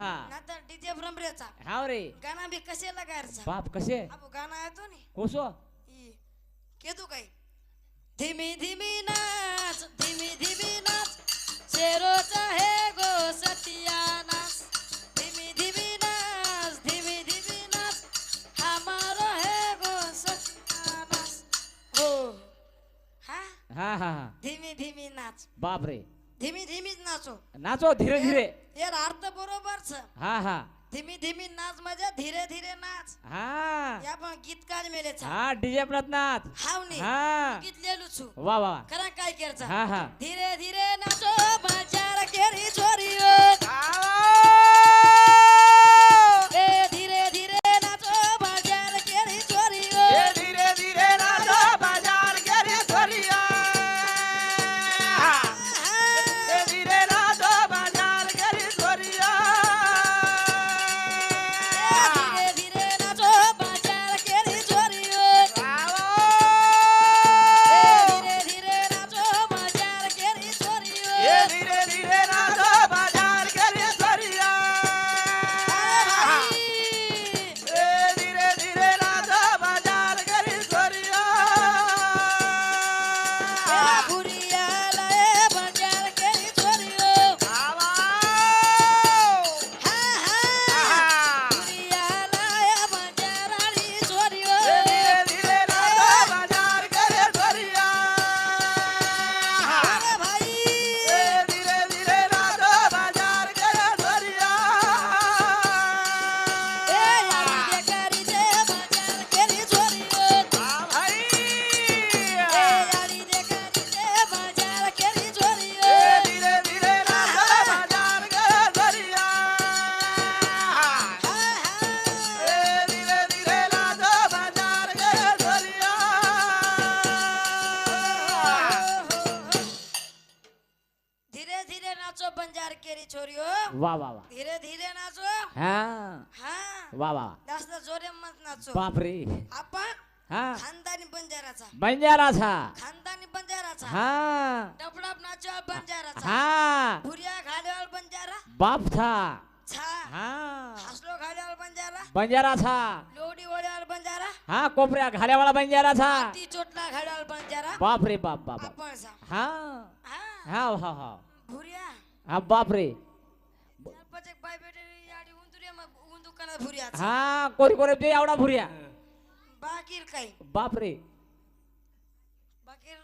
हा. नाहीतर डीजे भ्रमरेचा. हाव रे. गाणं बी कशाला गायचा बाप कसे? अबो गाणं येतो नी. कोसो? ई, केदू काय धीमी धीमी नाच धीमी धीमी नाच. शेरोचा हे गो सतिया नाच. धीमी धीमी नाच धीमी धीमी नाच. हमारो हे गो सतिया नाच. हो. हा? हा हा हा. धीमी धीमी नाच. बाप रे. धीमी धीमीच नाचो. नाचो धीरे धीरे. यार अर्थ बरोबर छ हा हा. धीमी धीमी नाच म्हणजे धीरे धीरे नाच. हा. या पण गीत मेले छ हा डीजे आपणात नाच. हावनी हा. गीत लेलू छु वा वा खरा काय करचा. हा हा. धीरे धीरे नाचो. वा वा जास्त जोरे मत नाचो. बाप रे आपण हा. खानदानी बंजाराचा. बंजाराचा. खानदानी बंजाराचा. हा. डबडब नाचो बंजाराचा. हा. भुरिया बंजारा. बाप था छा. हा. हसलो घाल्यावर बंजारा. बंजाराचा. लोडी वड्यावर बंजारा. हा कोपऱ्या घाल्यावाला बंजाराचा. ती चोटला बंजारा. बाप रे बाप. हा. हा. हा हा हा. भुरिया. हा बाप हा कोरी कोरी ते एवढा भुऱ्या बाकीर काही. बाप रे बाकीर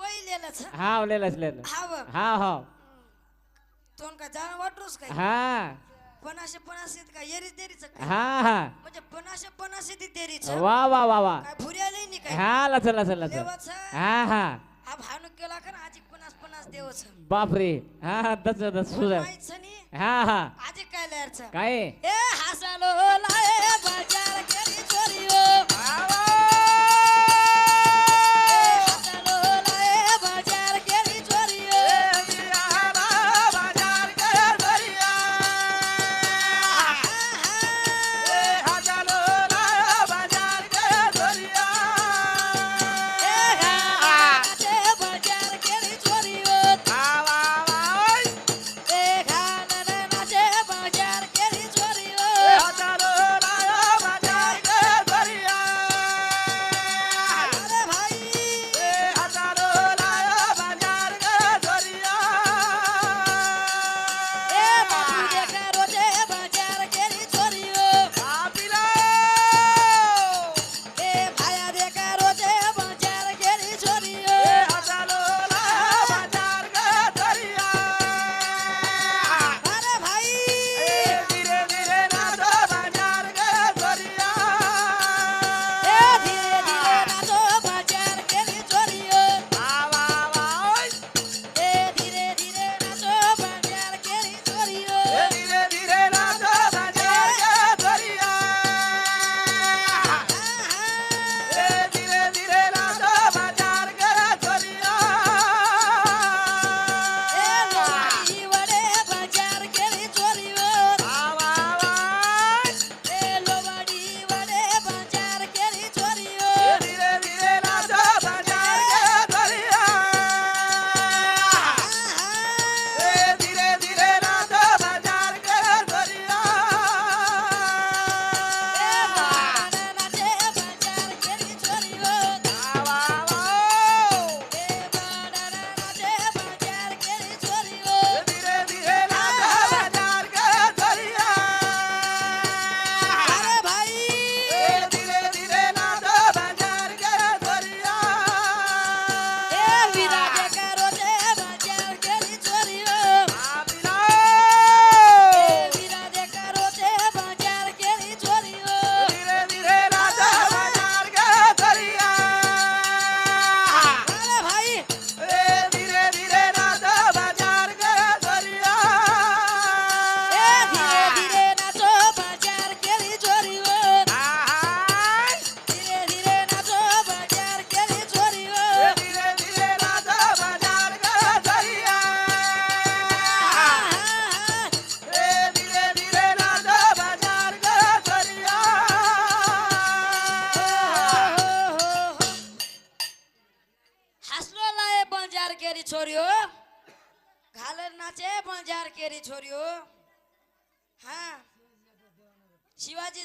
वैलेला छ हा लेलच लेलं हा व हा हा. तोन का जाण वाटरोस काय हा. पनाशे पनाशे का येरीच देरीच काय? हा हा. म्हणजे पनाशे पनाशे ती देरीच. वा वा वा वा. काय भुरिया लई नी काय? हा लचल लचल लचल. देवच. हा हा. हा भानु केला का ना आजी देवच बाप रे हा हा दस दस नी? हा हा. आजी काय लहरच काय? ए हसलो लाए बाजार चोरियो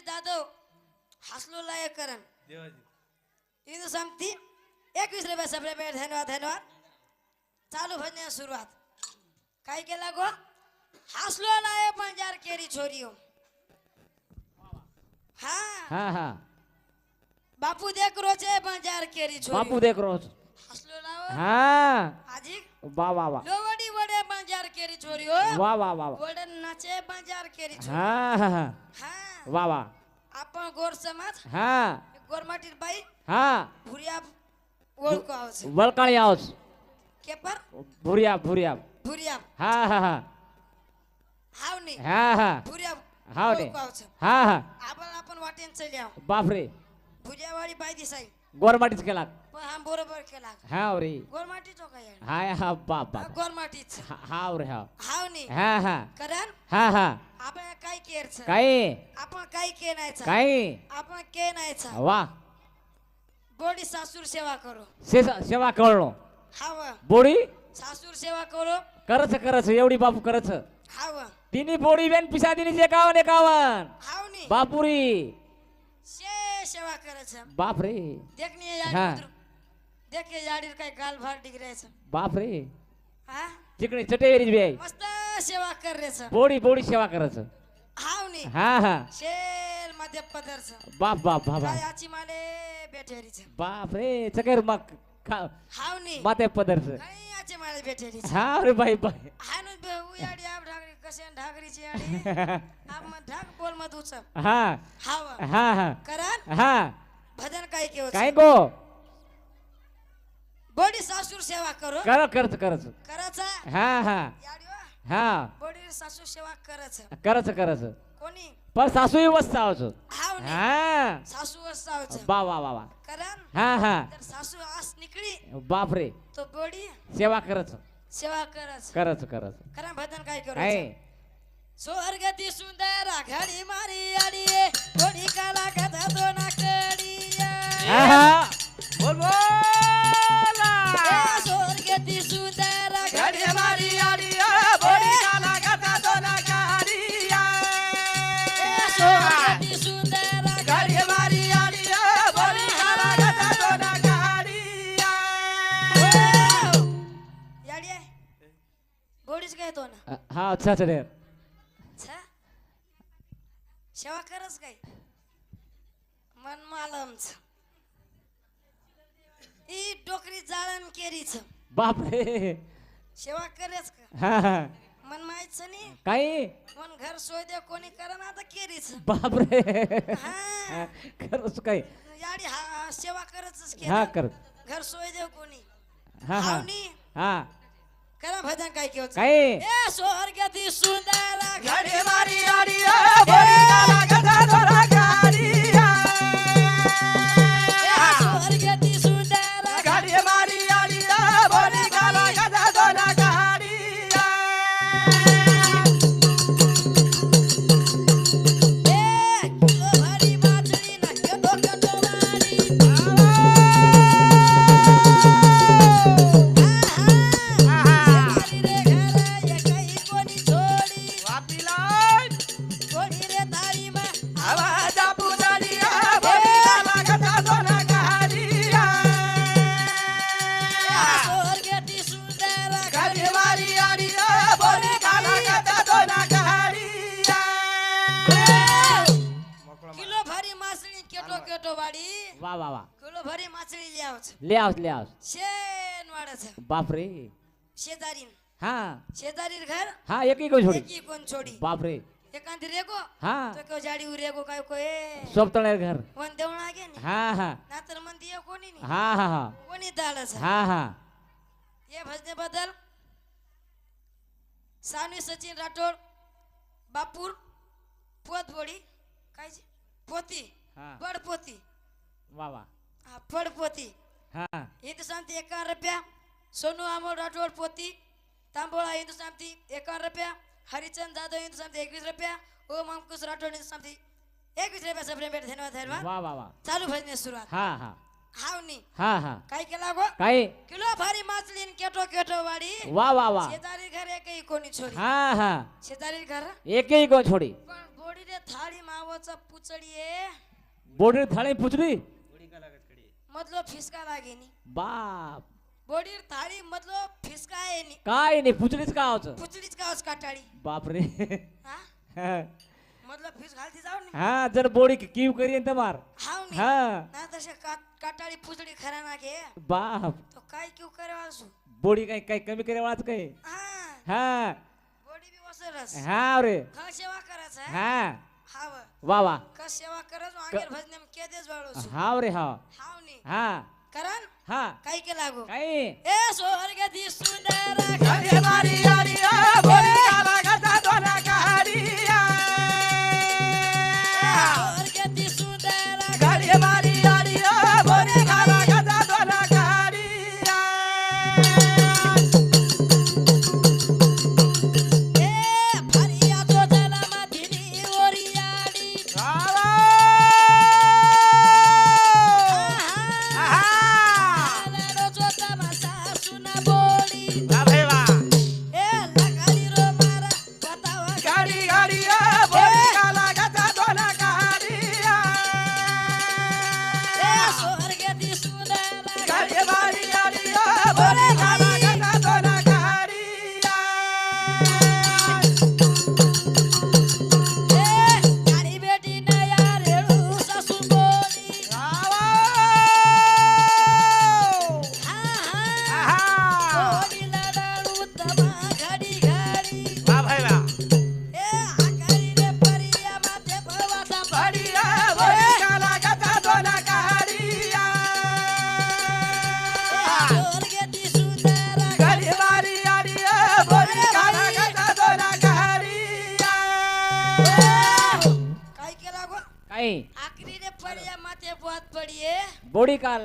जाधव हसलो लायक करण. देवाजी. इंदू सांगती एकवीस रुपये सगळे भेट धन्यवाद धन्यवाद. चालू भजने सुरुवात. काय केला गो? हसलो लाय पंजार केरी छोरीओ हा. हा. हा बापू देख रोचे पंजार केरी छोरी. बापू देख रोज. हसलो लाव. हा. आजी. वा वा वा. लोवडी वडे पंजार केरी छोरी हो. वा वा वा. वडन नाचे पंजार केरी छोरी. हा हा. हा. वा वा. आपण गोर समाज हा. गोरमाटीर बाई हा. भुरिया ओळखू वळकाळी आहोस केपर? भुरिया भुरिया. भुरिया. हा हा हा. हावनी हा हा. भुरिया हाव. ओळखू हा हा. आपण आपण वाटेन चली बापरे. भुजावाडी बाई दिसाई. गोरमाटीच केला पण हा बरोबर केला हा रे. गोरमाटीच हो काय हाय हा बाप बाप. गोरमाटीच. हा हा रे हा. हावनी हा हा. कारण हा हा. आपण काय केरच. काय? आपण काय के नाहीचा काय? आपण के नाहीचा वा. बोडी सासूर सेवा करू. सेवा कळलो. हाव. बोडी? सासूर सेवा करू. करच करच एवढी बापू करच. हाव. तिने बोडी बेन पिसा दिनी एकावन. एकावन हावनी बापुरी. शे सेवा करायचं बापरे देखणे हा. याडी देखे याडीर काय गाल भार डिगरायचं बापरे हा? तिकडे चटेरी बी आहे मस्त सेवा करायचं बोडी बोडी सेवा करच हावनी हा हा। शेल मध्य पदरचं बाप बाप बाबा काय आची माले बेटेरीचं बाप रे चकेर मग खा हावनी माते पदरच काय आची माले बेटेरीचं हा रे बाई बाई हानू बेहू याडी आप ढागरी कसे ढागरीची याडी आप मग ढाक बोल मत उचप हा. हाव हा हा. करण हा. भजन काय केव काय गो. बोडी सासूर सेवा करू. कर करच करच. करायचा? हा हा. वा. हा. बोडी सासूर सेवा करच करच कोणी? पण सासू वस्ता हावनी हा. सासू बा वा वा वा कारण हा हा. तर सासू आस निकळी. बाप रे. तो बोडी? सेवा करच सेवा करच. करच करच कारण भजन काय करू? आहे. स्वर्गती सुंदर घडी मारी आडी बोडी काला कथा दोना कडी हा हा. बोल बोला. स्वर्गती सुंदर अच्छा छा सेवा करच काय? मन मालमच. ई डोकरी जाळण केरीच. बाप रे सेवा करेच का? हा हा. मन माहितच नाही काय मन घर सोय दे कोणी करा ना आता केरीच. बाप रे हा करच काय याडी हा सेवा हा केलं. कर घर सोय दे कोणी. हा हा. हावनी हा. करा भजन काय केवच काय ए स्वर्गती सुंदर गाडी मारी आडी ओ, बोडी काला गाता दोना गाडीया. ले आहोत ले आहोत शेण वाढच बाप रे शेजारीन हा. शेजारी घर. हा एक एक छोडी एकी कोण छोडी बाप रे एकांती रेगो हा. तो क्यों जाडी उरेगो काय को ए सोपतळे घर. वन देवण आगे नी. हा हा. नातर मन दिया कोणी नी. हा हा हा. कोणी दाडच हा हा. ये भजने बदल. सानवी सचिन राठोड. बापूर. पोतबोडी काय जे? पोती. हा. बड पोती वा वा. हा फड पोती हा हिंदुस्तान एकावन्न रुपया. सोनू अमोल राठोड पोती. तांबोळा हिंदुस्तान एकावन्न रुपया. हरिचंद जाधव हिंदुस्तान एकवीस रुपया. ओम अंकुश राठोड हिंदुस्तान एकवीस रुपयाचा प्रेम भेट धन्यवाद धन्यवाद. चालू भजने सुरुवात. हा हा. हावनी. हा हा. काय केला गो काय? किलो भारी माचली केटो केटो वाडी. वा वा वा. शेजारी घर एक ही कोनी छोडी. हा हा. शेजारी घर? एक ही कोण छोडी? पण बोडी रे थाळी सब पुचडी ए बोडी थाळी पुचडी? મતલબ ફિસકા લાગે ની બાપ બોડી થાળી મતલબ ફિસકાય ની કાઈ નહીં પૂછડી જ કાં આવશે પૂછડી જ કાવસ કાટાડી બાપ રે હા હા મતલબ ફિસ હાલથી જાવ ને હા જર બોડી કીવ કરીએ ને તમાર હાવ ની હા ના થશે કાટાડી પૂછડી ખરા નાખે બાપ તો કાઈ ક્યું કરવા છું બોડી કઈ કઈ કમી કરે વાળા કઈ હા હા બોડી બી વસરસ હા રે ઘર સેવા કરે છે હા हाव. वा वा. कस सेवा करज आंगेर भजनम के देस वाळो हाव रे हाव. हाव नी. हा. करण? हा. काही के लागू? काय ए स्वर्ग दिसून रे घरी मारी आरी ओ बोली आला गदा दोला गाडी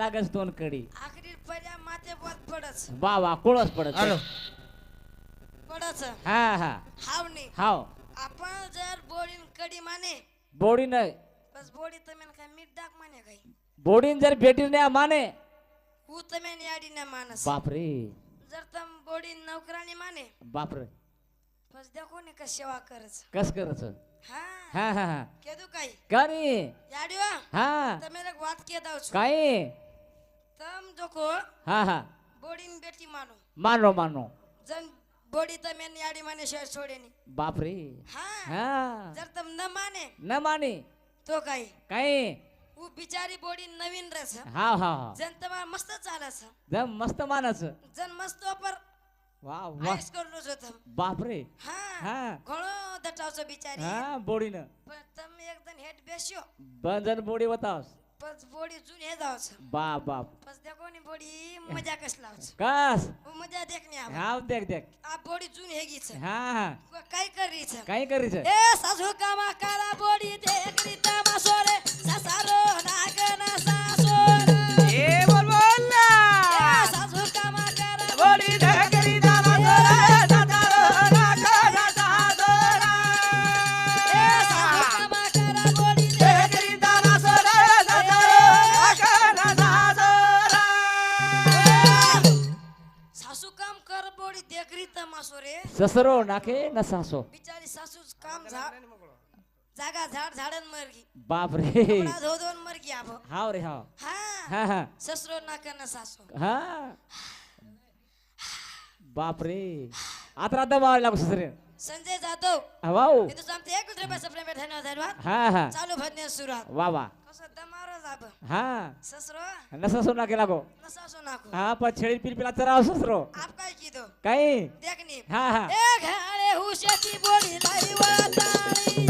लागस दोन कडी. आखरी पहिल्या माते पडत. हॅलो हा हा. हावनी हाव. आपण जर बोडीन कडी माने बोडीन बस बोडी तमेन काय मीठ डाक माने काय? बोडीन जर भेटी नाही माने हू तमेन याडी ना मानस. बापरे. जर तम बोडीन नौकरानी माने बापरे. बस देखो ने कस सेवा करच. कस करच? हा. हा हा हा. केदू काय? करी. याडी वा हा. हा मेरे वात के दाव छु काय? તમે એક વાત કહેતા છું કઈ તમ જોકો હા હા બોડીન બેટી માનો માનો માનો જન બોડી તમે યાડી માને શેર છોડે ની બાપ રે હા હા જર તમ ન માને ન માની તો કઈ કઈ હું બિચારી બોડી નવીન રહેશે હા હા હા જન તમાર મસ્ત ચાલે છે જમ મસ્ત માનસ જન મસ્ત પર વાહ વાહ આઈસ કરલો છો તમે બાપ રે હા હા ઘણો દટાવશો બિચારી હા બોડી ને પણ તમે એકદમ હેડ બેસ્યો બંધન બોડી બતાવસ पच बोडी जुने जावच. बाप बाप. पच देखो नी बोडी मजा कस लावच? कस? वो मजा देखने आप हां देख देख. आ बोडी जुन हेगी छ हां हां. काय करी छ काय री छ ए सासू कामा काला बोडी देख री तमाशो रे सासारो नागना सासो ए बोल बोल ए सासू कामा સસરો નાખે ન સાસો બિચારી સાસુ કામ ઝાડ જાગા ઝાડ ઝાડન મર ગઈ બાપ રે કપડા ધો ધોન મર ગઈ આભો હાવ રે હાવ હા હા હા સસરો નાકે ના સાસુ હા બાપ રે આતરા દબા લાગુ સસરે સંજય જાદવ હા વાવ એ તો સામતે એક ઉતરે બસ આપણે બેઠા ન ધન્યવાદ હા હા ચાલુ ભજને સુરાત વાહ વાહ કસો તમારો જ આબ હા સસરો ન સસો નાખે લાગો ન સાસુ નાખો હા પણ છેડી પીલ પેલા ચરાવ સસરો हा हा. ए घाळे हुशाची बोडी लाई वाताळी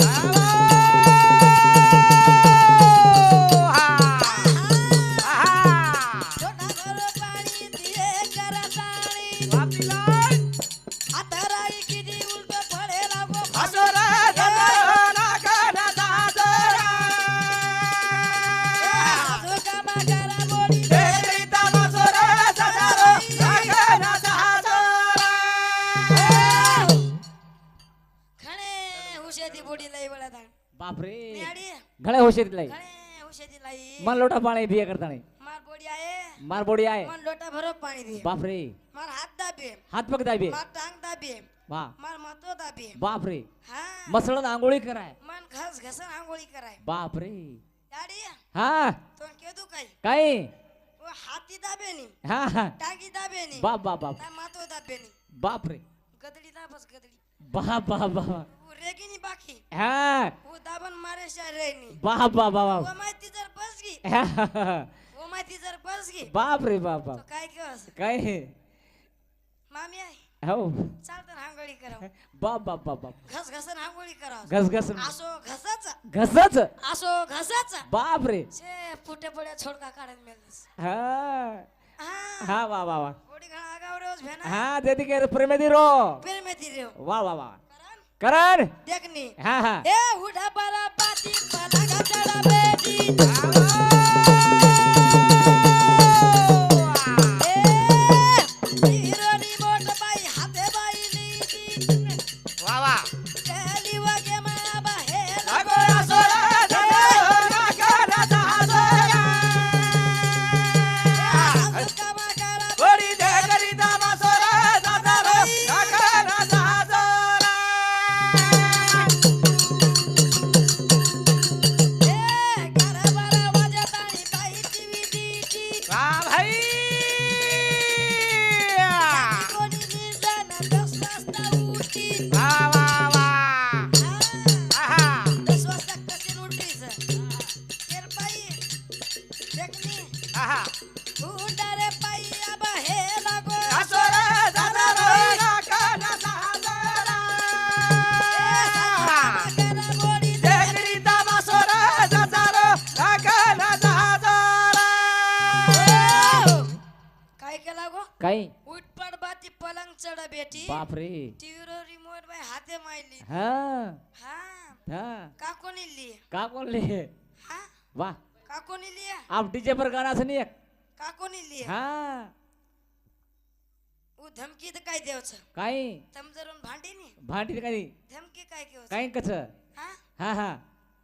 खळे होशेरी लाई. मन लोटा पाणी बिया करता नाही. मार मार बोडी आहे. मन लोटा भरो पाणी दे बापरे. मार हात दाबे हात पग दाबे मार टांग दाबे वा. मार मातो दाबे बापरे. हा. मसळण आंघोळी कराय. मन घास घसा आंघोळी कराय. बापरे. दाडी हा. तो केदू काय? काय? वो हाती दाबे नी. हा हा. टांगी दाबे नी. बाप बाप बाप. मातो दाबे नी. बापरे. गदडी दाबस गदडी. बाप बाप बाप. वेगीनी बाकी. हा. हो दाबन मारे शायरायनी बाप बाप बाप. हो माहिती जर बसगी गी माहिती जर बस गी बाप रे बाप. बाप काय कस काय? मामी आहे. हो. चालतं हांगोळी करा बाप बाप बाप बाप. घस घसन हांगोळी करा घस घस असो घसच. घसच? असो घसच. बाप रे. छे फुटे पडे छोडका काढत मेलस. हा. हा. वा वा वा. हा देती के प्रेमेदी रो. प्रेमेदी रो. वा वा वा. करण टेकनी हा हा. ए उठा बरा पाती पाला बेटी काय? उठ बाती पलंग चढ बेटी. बापरे. टीव्ही रो रिमोट बाय हाते मायली हा? हा. हा? का कोणी का कोण हा? वा. का कोणी लिया आप डीजे पर गाना असं एक. का कोणी लिया हा. उ धमकी तर काय देवच काय? तमजरून भांडी नी? भांडी काय धमकी काय घेऊ काय कच हा? हा हा.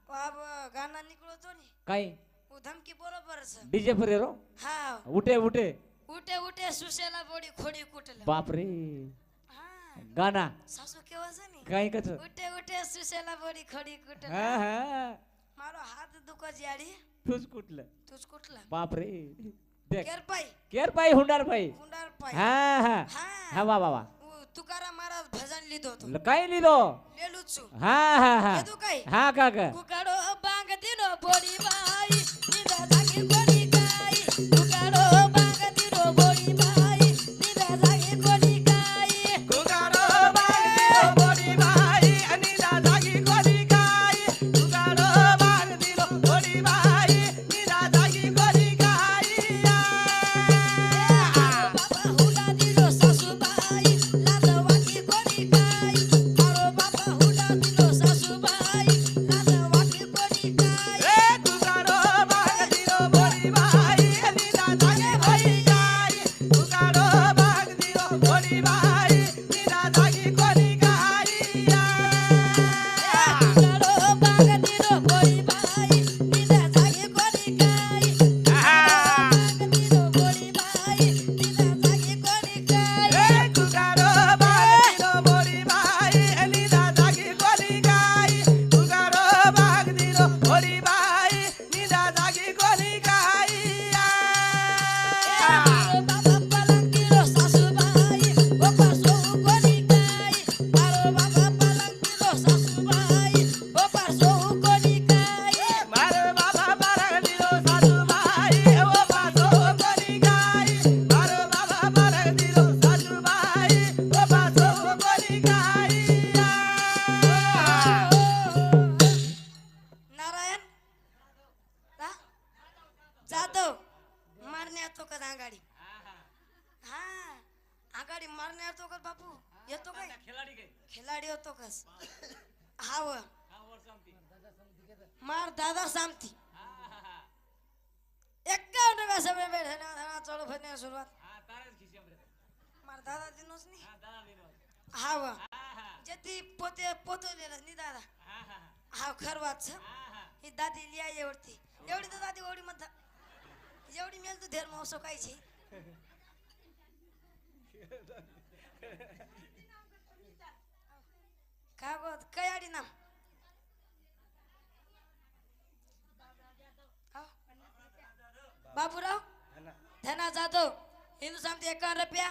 बाब गाणं निकळतो नी. काय? उ धमकी बरोबर डीजे पर रो. हा. उठे उठे. उठे उठे सुशेला बोडी खोडी कुटल बापरे. हा. गाना सासू केव्हा जाणी काय कच उठे उठे सुशेला बोडी खोडी कुटले हा हा. मारो हात दुखा जाडी तूच कुठलं? तूच कुठला? बापरे. देख. केर पाई केर पाई हुंडार पाई गुंडार पाई हा. हा. हा वा वा वा. उ- तुकाराम महाराज भजन लिहितो तो. ल- काय लिहिलो? लेलूचू. हा हा हा. येतो काय? हा काका कुकडो बांग दिनो बोडी बाई. दादा सामती एकावन्न रुपया सभे बैठे ना धना चलो फिरने सुरुवात. मार दादा दिनोच नी. हा वा. जती पोते पोतवलेलं नी दादा. हा छ ही. दादी लिया एवढती. एवढी तर दादी एवढी मत एवढी मेल तू धेर महोत्सव कायची का गो? काय आडी नाम? बाबूराव? धना जाधव हिंदू सामती एकावन्न रुपया.